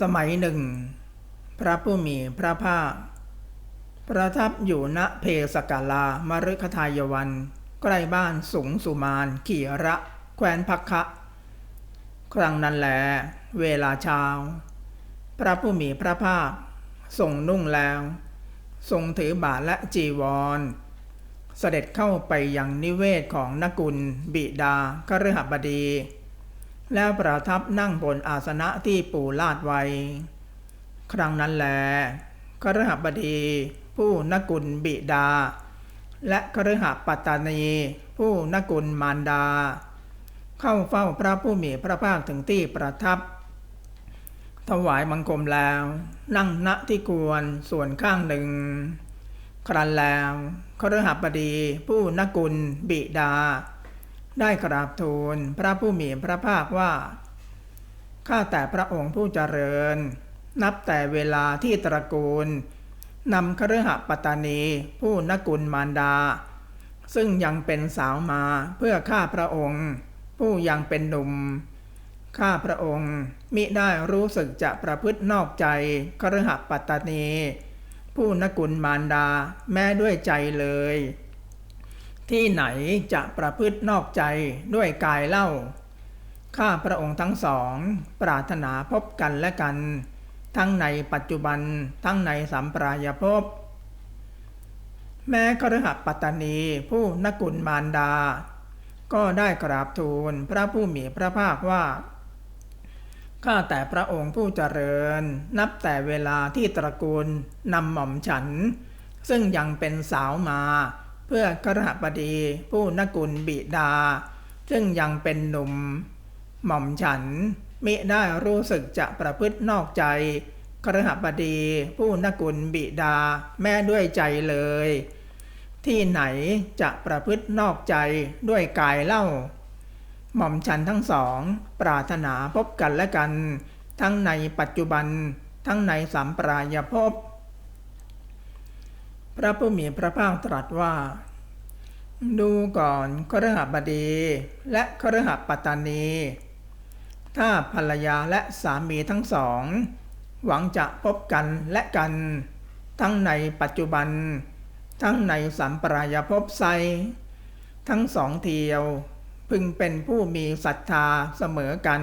สมัยหนึ่ง พระผู้มีพระภาค ประทับอยู่ณเพสกาลามฤคทายวัน ใกล้บ้านสุงสุมาน ขีระแคว้นพักคะ ครั้งนั้นแลเวลาเช้า พระผู้มีพระภาคทรงนุ่งแล้ว ทรงถือบาทและจีวร เสด็จเข้าไปยังนิเวศของนกุลบิดาคฤหบดี แล้วประทับนั่งบนอาสนะที่ปูลาดไว้ ครั้งนั้นแลคฤหบดีผู้นกุลบิดา และคฤหปัตตานี ผู้นกุลมารดา เข้าเฝ้าพระผู้มีพระภาคถึงที่ประทับ ถวายบังคมแล้ว นั่งณที่ควรส่วนข้างหนึ่ง ครั้นแล้วคฤหบดีผู้นกุลบิดา ได้กราบทูลพระผู้มีพระภาคว่า ข้าแต่พระองค์ผู้เจริญ นับแต่เวลาที่ตระกูลนำคฤหปัตตานี ผู้นกุลมารดา ซึ่งยังเป็นสาวมาเพื่อข้าพระองค์ ผู้ยังเป็นหนุ่ม ข้าพระองค์มิได้รู้สึกจะประพฤตินอกใจคฤหปัตตานี ผู้นกุลมารดาแม้ด้วยใจเลย ที่ไหนจะประพฤตินอกใจด้วยกายเล่า ข้าพระองค์ทั้งสอง ปรารถนาพบกันและกัน ทั้งในปัจจุบันทั้งในสัมปรายภพ แม้ครหปัตตานีผู้นกุลมารดา ก็ได้กราบทูลพระผู้มีพระภาคว่า ข้าแต่พระองค์ผู้เจริญ นับแต่เวลาที่ตระกูลนำหม่อมฉัน ซึ่งยังเป็นสาวมา เพื่อกระหบดีผู้นกุลบิดา ซึ่งยังเป็นหนุ่ม หม่อมฉันมิได้รู้สึกจะประพฤตินอกใจกระหบดี ผู้นกุลบิดาแม่ด้วยใจเลย ที่ไหนจะประพฤตินอกใจด้วยกายเล่า หม่อมฉันทั้งสอง ปรารถนาพบกันและกัน ทั้งในปัจจุบัน ทั้งในสัมปรายภพ พระผู้มีพระภาคตรัสว่า ดูก่อนครหบดีและครหปัตตานี ถ้าภรรยาและสามีทั้งสอง หวังจะพบกันและกัน ทั้งในปัจจุบัน ทั้งในสัมปรายภพไซทั้งสองเทียวพึงเป็นผู้มีศรัทธาเสมอกัน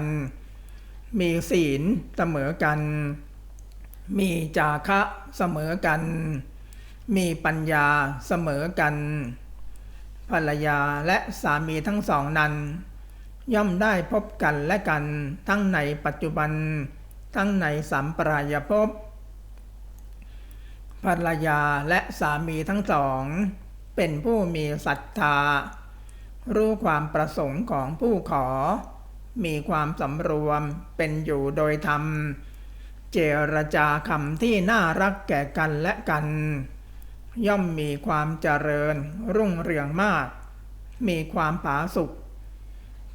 มีศีลเสมอกัน มีจาคะเสมอกัน มีปัญญาเสมอกัน ภรรยาและสามีทั้งสองนั้น ย่อมได้พบกันและกันทั้งในปัจจุบัน ทั้งในสัมปรายภพภรรยาและสามีทั้งสอง เป็นผู้มีศรัทธา รู้ความประสงค์ของผู้ขอ มีความสำรวมเป็นอยู่โดยธรรม เจรจาคำที่น่ารักแก่กันและกัน ย่อมมีความเจริญรุ่งเรืองมาก มีความผาสุก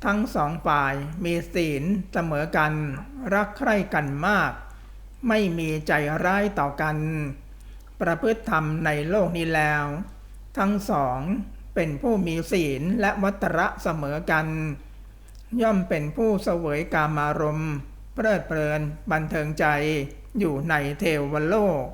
ทั้งสองฝ่ายมีศีลเสมอกัน รักใคร่กันมาก ไม่มีใจร้ายต่อกัน ประพฤติธรรมในโลกนี้แล้ว ทั้งสองเป็นผู้มีศีลและวัตระเสมอกัน ย่อมเป็นผู้เสวยกามารมณ์เพลิดเพลินบันเทิงใจอยู่ในเทวโลก